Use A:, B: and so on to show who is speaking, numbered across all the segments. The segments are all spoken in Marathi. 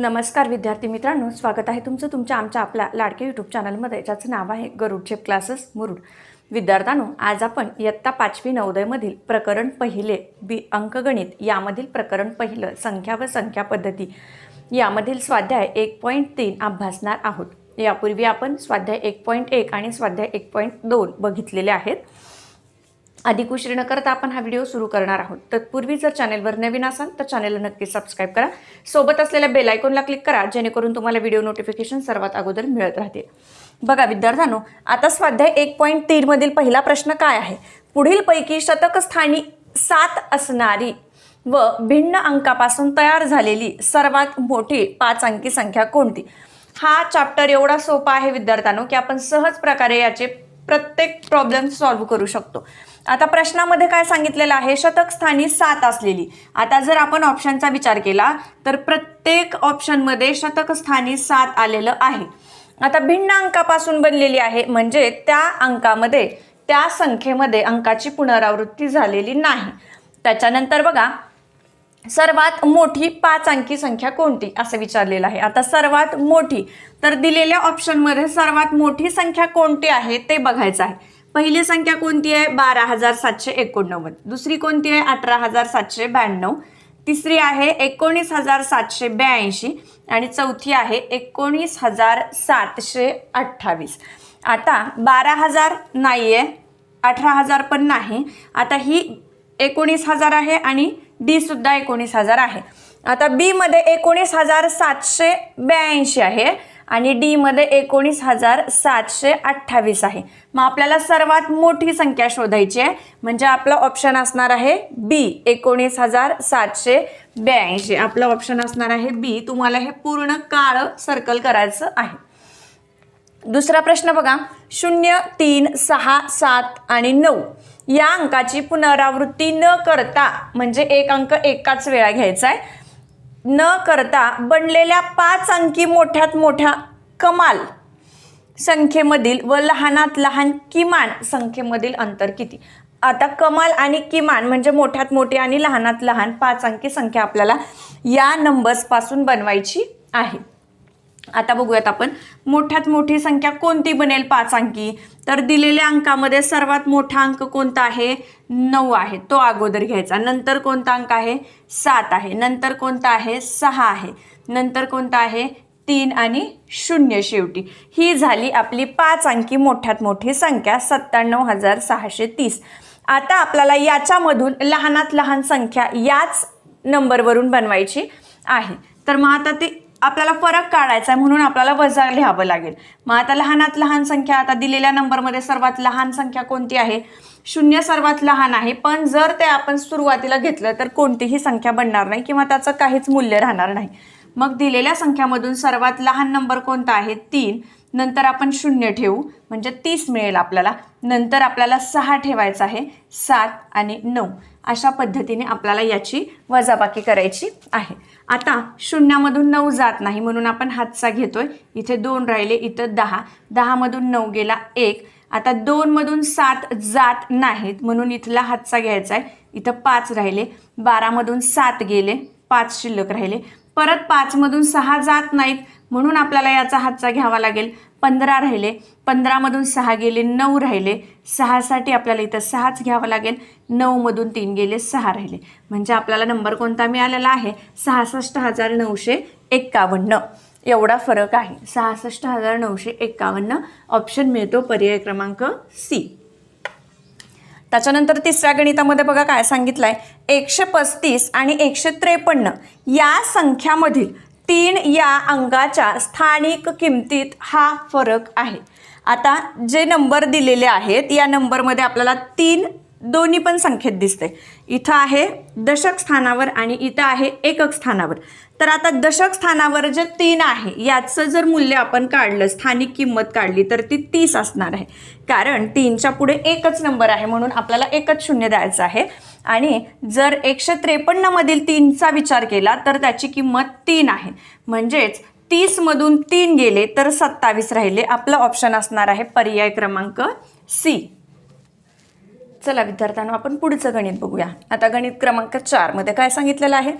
A: नमस्कार विद्यार्थी मित्रांनो स्वागत आहे तुमचं तुमच्या आमच्या आपल्या लाडके यूट्यूब चॅनलमध्ये ज्याचं नाव आहे गरुड झेप क्लासेस मुरुड. विद्यार्थ्यांनो आज आपण इयत्ता पाचवी नवोदयमधील प्रकरण पहिले बी अंकगणित यामधील प्रकरण पहिलं संख्या व संख्या पद्धती यामधील स्वाध्याय एक पॉईंट तीन अभ्यासणार आहोत. यापूर्वी आपण स्वाध्याय एक पॉईंट एक आणि स्वाध्याय एक पॉईंट दोन बघितलेले आहेत. अधिक उशीर न करता आपण हा व्हिडिओ सुरू करणार आहोत. तत्पूर्वी जर चॅनेलवर नवीन असाल तर चॅनेलला नक्की सबस्क्राईब करा. सोबत असलेल्या बेल आयकॉनला क्लिक करा जेणेकरून तुम्हाला व्हिडिओ नोटिफिकेशन सर्वात अगोदर मिळत राहते बघा विद्यार्थ्यांनो आता स्वाध्याय एक पॉईंट तीनमधील पहिला प्रश्न काय आहे? पुढीलपैकी शतकस्थानी सात असणारी व भिन्न अंकापासून तयार झालेली सर्वात मोठी पाच अंकी संख्या कोणती? हा चॅप्टर एवढा सोपा आहे विद्यार्थ्यांनो की आपण सहज प्रकारे याचे प्रत्येक प्रॉब्लेम सॉल्व्ह करू शकतो. आता प्रश्नामध्ये काय सांगितलेलं आहे? शतक स्थानी सात असलेली. आता जर आपण ऑप्शनचा विचार केला तर प्रत्येक ऑप्शनमध्ये शतक स्थानी सात आलेलं आहे. आता भिन्न अंकापासून बनलेली आहे म्हणजे त्या अंकामध्ये त्या संख्येमध्ये अंकाची पुनरावृत्ती झालेली नाही. त्याच्यानंतर बघा सर्वात मोठी पाच अंकी संख्या कोणती? असं विचारलेलं आहे. आता सर्वात मोठी तर दिलेल्या ऑप्शनमध्ये सर्वात मोठी संख्या कोणती आहे? ते बघायचं आहे. पहिली संख्या कोणती आहे? बारा हजार सातशे एकोणनव्वद. दुसरी कोणती आहे? अठरा हजार सातशे ब्याण्णव. तिसरी आहे एकोणीस हजार सातशे ब्याऐंशी. आणि चौथी आहे एकोणीस हजार सातशे अठ्ठावीस. आता बारा हजार नाही आहे अठरा हजार पण नाही. आता ही एकोणीस हजार आहे आणि डी सुद्धा एकोणीस हजार आहे. आता बीमध्ये एकोणीस हजार सातशे ब्याऐंशी आहे. आणि डी मध्ये एकोणीस हजार सातशे अठ्ठावीस आहे. मग आपल्याला सर्वात मोठी संख्या शोधायची आहे. म्हणजे आपला ऑप्शन असणार आहे बी एकोणीस हजार सातशे ब्याऐंशी. आपलं ऑप्शन असणार आहे बी तुम्हाला हे पूर्ण काळं सर्कल करायचं आहे. दुसरा प्रश्न बघा. शून्य तीन सहा सात आणि नऊ. या अंकाची पुनरावृत्ती न करता म्हणजे एक अंक एकाच वेळा घ्यायचा आहे. न करता बनलेल्या पाच अंकी मोठ्यात मोठ्या कमाल संख्येमधील व लहानात लहान किमान संख्येमधील अंतर किती? आता कमाल आणि किमान म्हणजे मोठ्यात मोठी आणि लहानात लहान पाच अंकी संख्या आपल्याला या नंबर्सपासून बनवायची आहे. आता बघूयात आपण. मोठ्यात मोठी संख्या कोणती बनेल पाच अंकी? तर दिलेल्या अंकामध्ये सर्वात मोठा अंक कोणता आहे? नऊ आहे. तो अगोदर घ्यायचा. नंतर कोणता अंक आहे? सात आहे. नंतर कोणता आहे? सहा आहे. नंतर कोणता आहे? तीन आणि शून्य शेवटी. ही झाली आपली पाच अंकी. मोठ्यात मोठी संख्या सत्त्याण्णव हजार सहाशे तीस. आता आपल्याला याच्यामधून लहानात लहान संख्या याच नंबरवरून बनवायची आहे. तर मग आता ती आपल्याला फरक काढायचा आहे म्हणून आपल्याला वजा लिहावं लागेल. मग आता लहानात लहान संख्या आता दिलेल्या नंबरमध्ये सर्वात लहान संख्या कोणती आहे? शून्य सर्वात लहान आहे पण जर ते आपण सुरुवातीला घेतलं तर कोणतीही संख्या बनणार नाही किंवा त्याचं काहीच मूल्य राहणार नाही. मग दिलेल्या संख्यामधून सर्वात लहान नंबर कोणता आहे? तीन. नंतर आपण शून्य ठेवू. म्हणजे तीस मिळेल आपल्याला. नंतर आपल्याला सहा ठेवायचं आहे. सात आणि नऊ. अशा पद्धतीने आपल्याला याची वजाबाकी करायची आहे. आता शून्यामधून नऊ जात नाही म्हणून आपण हातचा घेतोय. इथे दोन राहिले इथं दहा. दहामधून नऊ गेला एक. आता दोनमधून सात जात नाहीत म्हणून इथला हातचा घ्यायचा आहे. इथं पाच राहिले. बारामधून सात गेले. पाच शिल्लक राहिले. परत पाचमधून सहा जात नाहीत. म्हणून आपल्याला याचा हातचा घ्यावा लागेल. पंधरा राहिले. पंधरामधून सहा गेले नऊ राहिले. सहासाठी आपल्याला इथं सहाच घ्यावं लागेल. नऊमधून तीन गेले सहा राहिले. म्हणजे आपल्याला नंबर कोणता मिळालेला आहे? सहासष्ट हजार नऊशे एक्कावन्न. एवढा फरक आहे. सहासष्ट हजार नऊशे एक्कावन्न. ऑप्शन मिळतो पर्याय क्रमांक सी त्याच्यानंतर तिसऱ्या गणितामध्ये बघा काय सांगितलं आहे एकशे पस्तीस आणि एकशे त्रेपन्न या संख्यामधील तीन या अंकाच्या स्थानिक किमतीत हा फरक आहे. आता जे नंबर दिलेले आहेत या नंबरमध्ये आपल्याला तीन दोन्ही पण संख्येत दिसते इथं आहे दशक स्थानावर आणि इथं आहे एकक स्थानावर. तर आता दशक स्थानावर जे तीन आहे याचं जर मूल्य आपण काढलं स्थानिक किंमत काढली तर ती तीस असणार आहे. कारण तीनच्या पुढे एकच नंबर आहे म्हणून आपल्याला एकच शून्य द्यायचं आहे. आणि जर एकशे त्रेपन्नमधील तीनचा विचार केला तर त्याची किंमत तीन आहे. म्हणजेच तीसमधून तीन गेले तर सत्तावीस राहिले. आपलं ऑप्शन असणार आहे पर्याय क्रमांक सी चला विद्यार्थ्यांना आपण पुढचं गणित बघूया. आता गणित क्रमांक चारमध्ये काय सांगितलेलं आहे?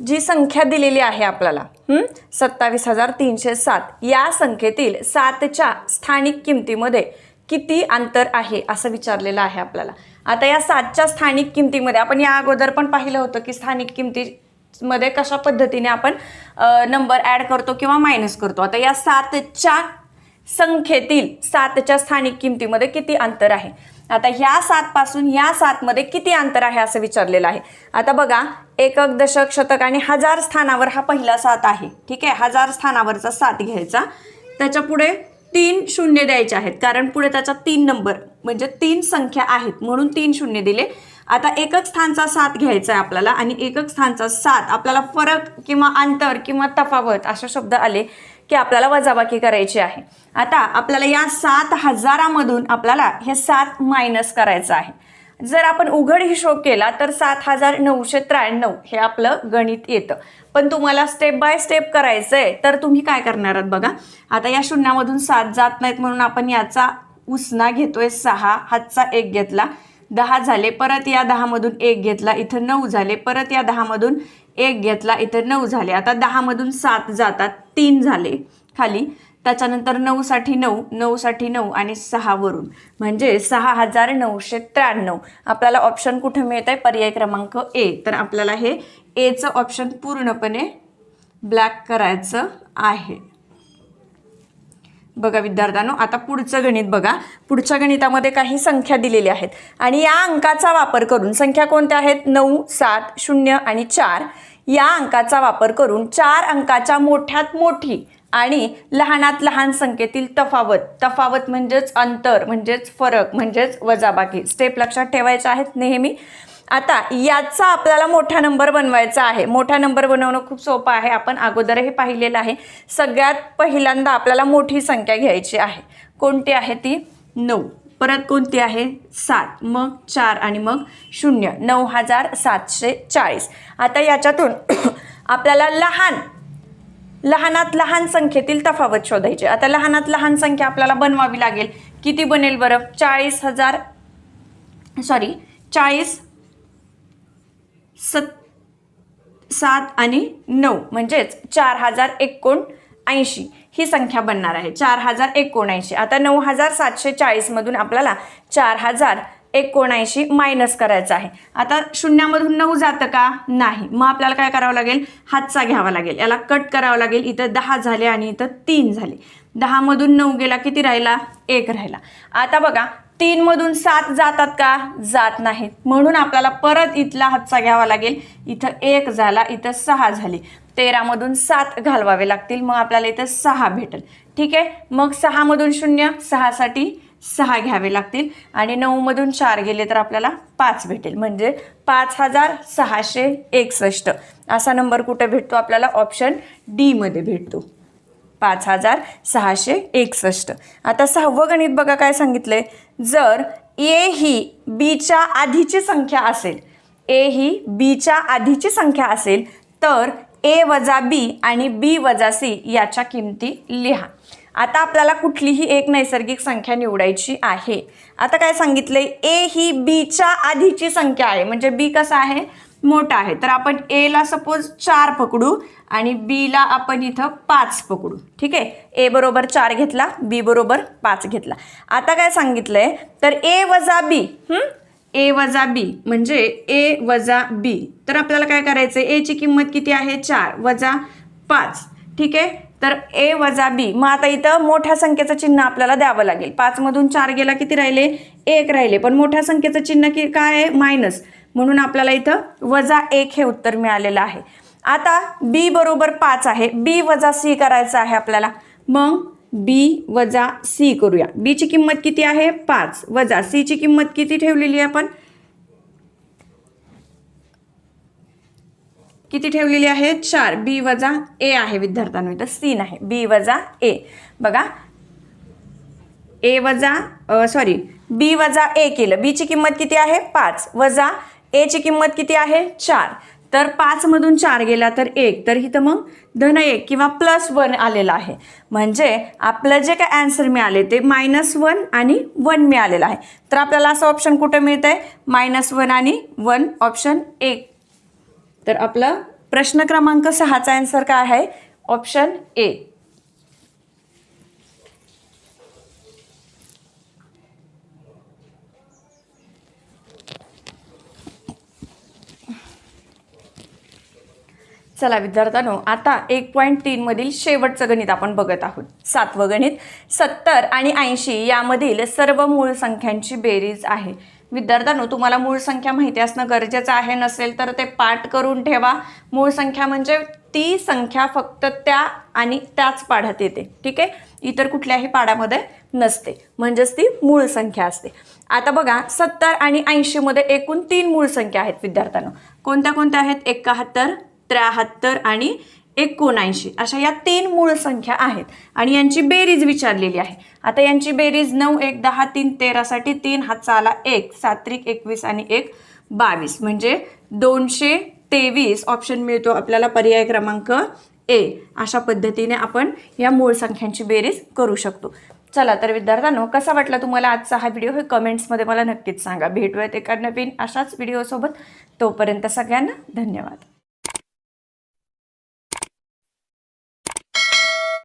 A: जी संख्या दिलेली आहे आपल्याला सत्तावीस हजार तीनशे सात. या संख्येतील सातच्या स्थानिक किमतीमध्ये किती अंतर आहे असं विचारलेलं आहे आपल्याला. आता या सातच्या स्थानिक किमतीमध्ये आपण या अगोदर पण पाहिलं होतं की स्थानिक किमतीमध्ये कशा पद्धतीने आपण नंबर ॲड करतो किंवा मायनस करतो. आता या सातच्या संख्येतील सातच्या स्थानिक किमतीमध्ये किती अंतर आहे? आता ह्या सातपासून ह्या सातमध्ये किती अंतर आहे असं विचारलेलं आहे. आता बघा एकक दशक शतक आणि हजार स्थानावर हा पहिला सात आहे. ठीक आहे? हजार स्थानावरचा सात घ्यायचा. त्याच्या पुढे तीन शून्य द्यायचे आहेत. कारण पुढे त्याचा तीन नंबर म्हणजे तीन संख्या आहेत. म्हणून तीन शून्य दिले. आता एकक स्थानचा सात घ्यायचा आहे आपल्याला आणि एकक स्थानचा सात आपल्याला फरक किंवा अंतर किंवा तफावत असे शब्द आले की आपल्याला वजाबाकी करायची आहे. आता आपल्याला या सात हजारामधून आपल्याला हे सात मायनस करायचं आहे. जर आपण उघड हिशोब केला तर सात हजार नऊशे त्र्याण्णव हे आपलं गणित येतं. पण तुम्हाला स्टेप बाय स्टेप करायचं आहे तर तुम्ही काय करणार आहात बघा. आता या शून्यामधून सात जात नाहीत म्हणून आपण याचा उसना घेतोय सहा हातचा एक घेतला दहा झाले परत या दहामधून एक घेतला इथं नऊ झाले परत या दहामधून एक घेतला इथं नऊ झाले. आता दहामधून सात जातात तीन झाले. खाली. त्याच्यानंतर नऊसाठी नऊ नऊसाठी नऊ आणि सहावरून म्हणजे सहा हजार नऊशे त्र्याण्णव. आपल्याला ऑप्शन कुठे मिळत आहे पर्याय क्रमांक ए तर आपल्याला हे एचं ऑप्शन पूर्णपणे ब्लॅक करायचं आहे. बघा विद्यार्थ्यांनो आता पुढचं गणित बघा. पुढच्या गणितामध्ये काही संख्या दिलेल्या आहेत. आणि या अंकाचा वापर करून संख्या कोणत्या आहेत? नऊ सात शून्य आणि चार. या अंकाचा वापर करून चार अंकाच्या मोठ्यात मोठी आणि लहानात लहान संख्येतील तफावत. तफावत म्हणजेच अंतर म्हणजेच फरक म्हणजेच वजाबाकी. स्टेप लक्षात ठेवायचे आहेत नेहमी. आता याचा आपल्याला मोठा नंबर बनवायचा आहे. मोठा नंबर बनवणं खूप सोपं आहे. आपण अगोदरही पाहिलेलं आहे. सगळ्यात पहिल्यांदा आपल्याला मोठी संख्या घ्यायची आहे. कोणती आहे ती? नऊ. परत कोणती आहे? सात. मग चार आणि मग शून्य. नऊ हजार सातशे चाळीस. आता याच्यातून आपल्याला लहान लहानात लहान संख्येतील तफावत शोधायची. आता लहानात लहान संख्या आपल्याला बनवावी लागेल. किती बनेल बरं? चाळीस हजार सॉरी चाळीस सत सात आणि नऊ. म्हणजेच चार हजार एकोण ऐंशी ही संख्या बनणार आहे. चार हजार एकोणऐंशी. आता नऊ हजार सातशे चाळीसमधून आपल्याला चार हजार एकोणऐंशी मायनस करायचं आहे. आता शून्यामधून नऊ जातं का? नाही. मग आपल्याला काय करावं लागेल? हातचा घ्यावा लागेल. याला कट करावं लागेल. इथं दहा झाले आणि इथं तीन झाले. दहामधून नऊ गेला किती राहिला? एक राहिला. आता बघा तीनमधून सात जातात का? जात नाहीत. म्हणून आपल्याला परत इथला हातचा घ्यावा लागेल. इथं एक झाला इथं सहा झाली. तेरामधून सात घालवावे लागतील. मग आपल्याला इथं सहा भेटेल. ठीक आहे? मग सहामधून शून्य सहासाठी सहा घ्यावे लागतील. आणि नऊमधून चार गेले तर आपल्याला पाच भेटेल. म्हणजे पाच हजार सहाशे एकसष्ट. असा नंबर कुठे भेटतो? आपल्याला ऑप्शन डीमध्ये भेटतो. पाच हजार सहाशे एकसष्ट. आता सहावं गणित बघा काय सांगितलंय. जर ए ही बीच्या आधीची संख्या असेल ए ही बीच्या आधीची संख्या असेल तर ए वजा बी आणि बी वजा सी याच्या किमती लिहा. आता आपल्याला कुठलीही एक नैसर्गिक संख्या निवडायची आहे. आता काय सांगितलंय? ए ही बीच्या आधीची संख्या आहे. म्हणजे बी कसा आहे? मोठा आहे. तर आपण एला सपोज चार पकडू आणि बीला आपण इथं पाच पकडू. ठीक आहे? ए बरोबर चार घेतला बी बरोबर पाच घेतला. आता काय सांगितलंय? तर ए वजा बी ए वजा बी म्हणजे ए वजा बी तर आपल्याला काय करायचं आहे एची किंमत किती आहे? चार वजा पाच. ठीक आहे? तर ए वजा बी. मग आता इथं मोठ्या संख्येचं चिन्ह आपल्याला द्यावं लागेल. पाचमधून चार गेला किती राहिले? एक राहिले. पण मोठ्या संख्येचं चिन्ह की काय आहे? मायनस. म्हणून आपल्याला इथं वजा एक हे उत्तर मिळालेलं आहे. आता बी बरोबर पाच आहे. बी वजा सी करायचं आहे आपल्याला. मग बी वजा सी करूया. बीची किंमत किती आहे? पाच. वजा सीची किंमत किती ठेवलेली आहे आपण? किती ठेवलेली आहे चार. बी वजा ए आहे विद्यार्थ्यांनो इथं सी नाही. बी वजा ए. बघा. ए वजा सॉरी बी वजा ए केलं. बीची किंमत किती आहे? पाच. वजा एची किंमत किती आहे? चार. तर पाचमधून चार गेला तर एक. तर इथं मग धन एक किंवा प्लस वन आलेलं आहे. म्हणजे आपलं जे काय ॲन्सर मिळाले ते मायनस वन आणि वन मिळालेलं आहे. तर आपल्याला असं ऑप्शन कुठं मिळतं आहे मायनस वन आणि वन ऑप्शन एक. तर आपला प्रश्न क्रमांक सहाचा आन्सर काय आहे? ऑप्शन ए चला विद्यार्थ्यांनो आता एक पॉईंट तीन मधील शेवटचं गणित आपण बघत आहोत. सातवं गणित सत्तर आणि ऐंशी यामधील सर्व मूळ संख्यांची बेरीज आहे. विद्यार्थ्यांनो तुम्हाला मूळ संख्या माहिती असणं गरजेचं आहे नसेल तर ते पाठ करून ठेवा. मूळ संख्या म्हणजे ती संख्या फक्त त्या आणि त्याच पाढ्यात येते ठीक आहे? इतर कुठल्याही पाढ्यामध्ये नसते म्हणजेच ती मूळ संख्या असते. आता बघा सत्तर आणि ऐंशीमध्ये एकूण तीन मूळ संख्या आहेत विद्यार्थ्यांनो. कोणत्या कोणत्या आहेत? एकाहत्तर त्र्याहत्तर आणि एकोणऐंशी. अशा या तीन मूळ संख्या आहेत. आणि यांची बेरीज विचारलेली आहे. आता यांची बेरीज नऊ एक दहा तीन तेरासाठी तीन हा चाला एक. सात्रिक एकवीस आणि एक बावीस. म्हणजे दोनशे तेवीस ऑप्शन मिळतो आपल्याला पर्याय क्रमांक ए. अशा पद्धतीने आपण या मूळ संख्यांची बेरीज करू शकतो. चला तर विद्यार्थ्यांनो कसा वाटला तुम्हाला आजचा हा व्हिडिओ हे कमेंट्समध्ये मला नक्कीच सांगा. भेटूयात एका नवीन अशाच व्हिडिओसोबत तोपर्यंत सगळ्यांना धन्यवाद.